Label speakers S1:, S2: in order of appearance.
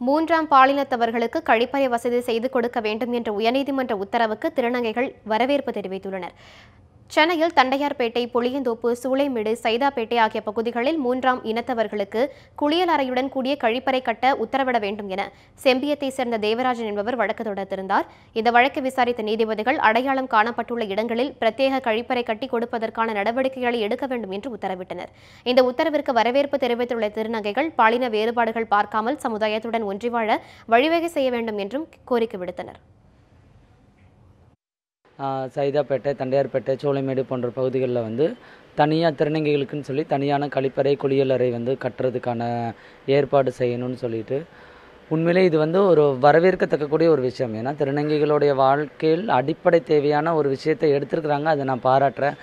S1: மூன்றாம் பாலினத்தவர்களுக்கு கழிப்பறை வசதி செய்து கொடுக்க வேண்டும் என்ற உயர்நீதிமன்ற உத்தரவுக்கு திருநங்கைகள் வரவேற்பு தெரிவித்துள்ளனர். சென்னையில் தண்டையார்பேட்டை புளியந்தோப்பு சூளைமேடு சைதாப்பேட்டை ஆகிய பகுதிகளில் மூன்றாம் இனத்தவர்களுக்கு குளியல் அறையுடன் கூடிய கழிப்பறை கட்ட உத்தரவிட வேண்டும் என செம்பியத்தை சேர்ந்த தேவராஜன் என்பவர் வழக்கு தொடர்ந்திருந்தார் இந்த வழக்கை விசாரித்த நீதிபதிகள் அடையாளம் காணப்பட்டுள்ள இடங்களில் பிரத்யேக கழிப்பறை கட்டி கொடுப்பதற்கான நடவடிக்கைகளை எடுக்க வேண்டும் என்று உத்தரவிட்டனர். இந்த உத்தரவிற்கு வரவேற்பு தெரிவித்துள்ள திருநங்கைகள் பாலின வேறுபாடுகள் பார்க்காமல் சமுதாயத்துடன் ஒன்றி வாழ வழிவகை செய்ய வேண்டும் என்றும் கோரிக்கை விடுத்தனர்.
S2: சைதாப்பேட்டை தண்டையார்பேட்டை சோலைமேடு போன்ற பகுதிகளில் வந்து தனியாக திருநங்கைகளுக்குன்னு சொல்லி தனியான கழிப்பறை குளியலறை வந்து கட்டுறதுக்கான ஏற்பாடு செய்யணும்னு சொல்லிட்டு. உண்மையிலே இது வந்து ஒரு வரவேற்கத்தக்கக்கூடிய ஒரு விஷயம். ஏன்னா திருநங்கைகளுடைய வாழ்க்கையில் அடிப்படை தேவையான ஒரு விஷயத்தை எடுத்திருக்கிறாங்க. அதை நான் பாராட்டுறேன்.